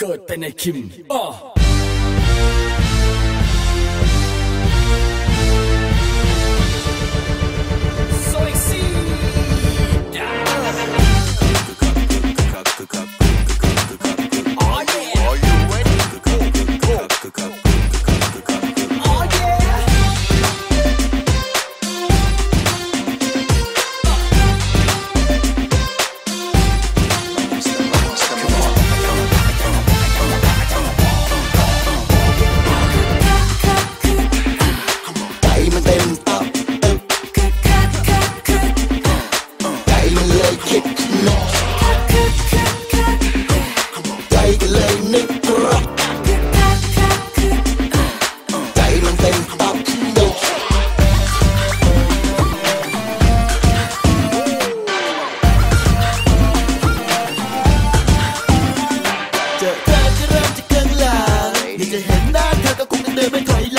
เกิดเป็นไอคิมอ้อ อเธอก็เริ่มจะเครื่องหลังอยากจะเห็นหน้าเธอก็คงจะเดินไม่ถอย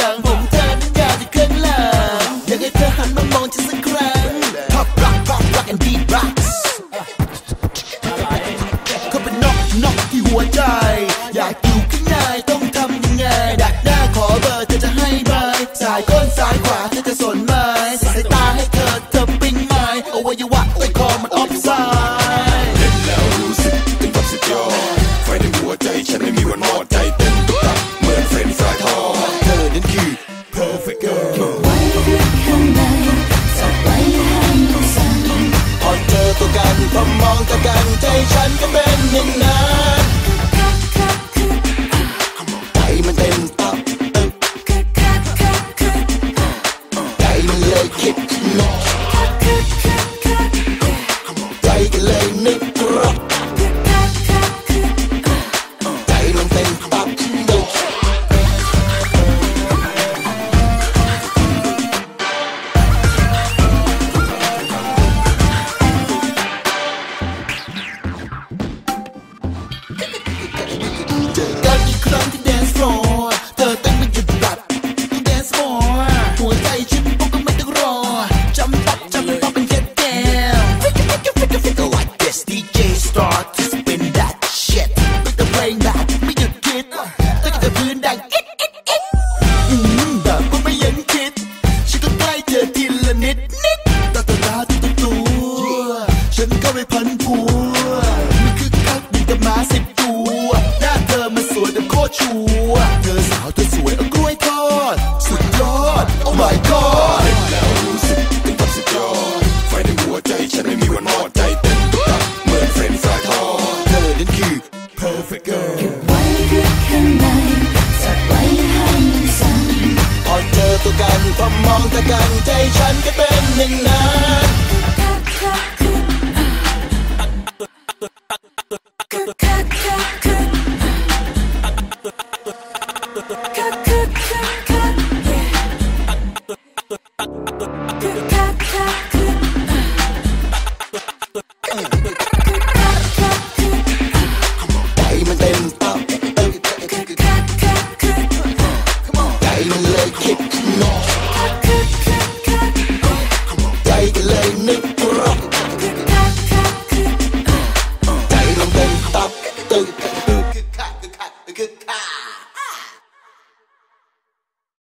อมันออฟไซด์เห็นแล้วรู้สึกถึงกับสุดยอดไฟในหัวใจฉันไม่มีวันหมดใจเต้นตุกตับเหมือนเฟรนช์ฟรายทอดเธอนั้นคือ perfect girl ไว้ลึกข้างในจับไว้ให้มันสั่นพอเจอตัวกันพอมองตากันใจฉันก็เป็นอย่างนั้น ตรชัวร์เธอสาวเธอสวยเอากล้วยทอด สุดยอด oh my god เห็นแล้วรู้สึกถึงกับสุดยอด ไฟในหัวใจฉันไม่มีวันหมดใจเต้นตุกตับเหมือนเฟรนช์ฟรายทอดเธอนั้นคือ perfect girl ไว้ลึกข้างในจับไว้ให้มันสั่นพอเจอตัวกันพอมองตากันใจฉันก็เป็นอย่างนั้น